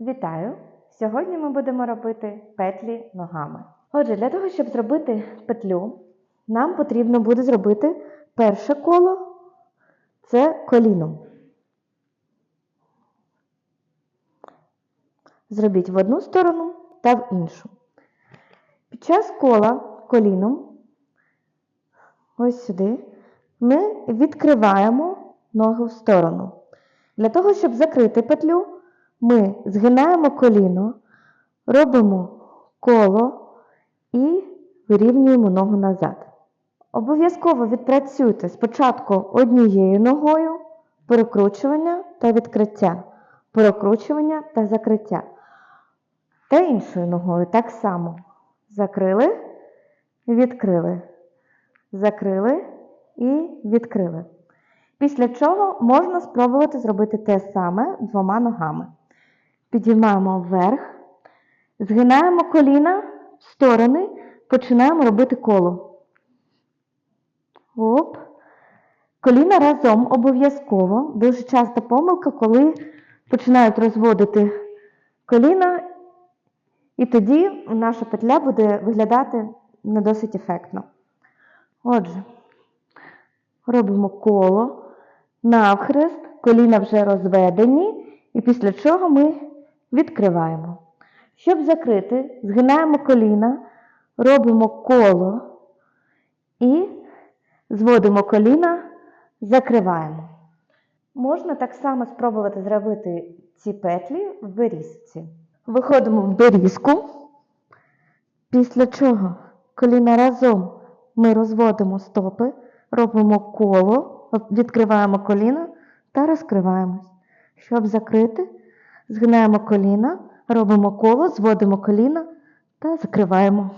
Вітаю! Сьогодні ми будемо робити петлі ногами. Отже, для того, щоб зробити петлю, нам потрібно буде зробити перше коло це коліном. Зробіть в одну сторону та в іншу. Під час кола коліном, ось сюди, ми відкриваємо ноги в сторону. Для того, щоб закрити петлю, ми згинаємо коліно, робимо коло і вирівнюємо ногу назад. Обов'язково відпрацюйте спочатку однією ногою перекручування та відкриття, перекручування та закриття. Та іншою ногою так само. Закрили, відкрили, закрили і відкрили. Після чого можна спробувати зробити те саме двома ногами. Підіймаємо вверх, згинаємо коліна в сторони, починаємо робити коло. Оп. Коліна разом обов'язково. Дуже часто помилка, коли починають розводити коліна, і тоді наша петля буде виглядати не досить ефектно. Отже, робимо коло навхрест, коліна вже розведені, і після чого ми відкриваємо. Щоб закрити, згинаємо коліна, робимо коло і зводимо коліна, закриваємо. Можна так само спробувати зробити ці петлі в берізці. Виходимо в берізку, після чого коліна разом ми розводимо стопи, робимо коло, відкриваємо коліна та розкриваємось. Щоб закрити, згинаємо коліна, робимо коло, зводимо коліна та закриваємо.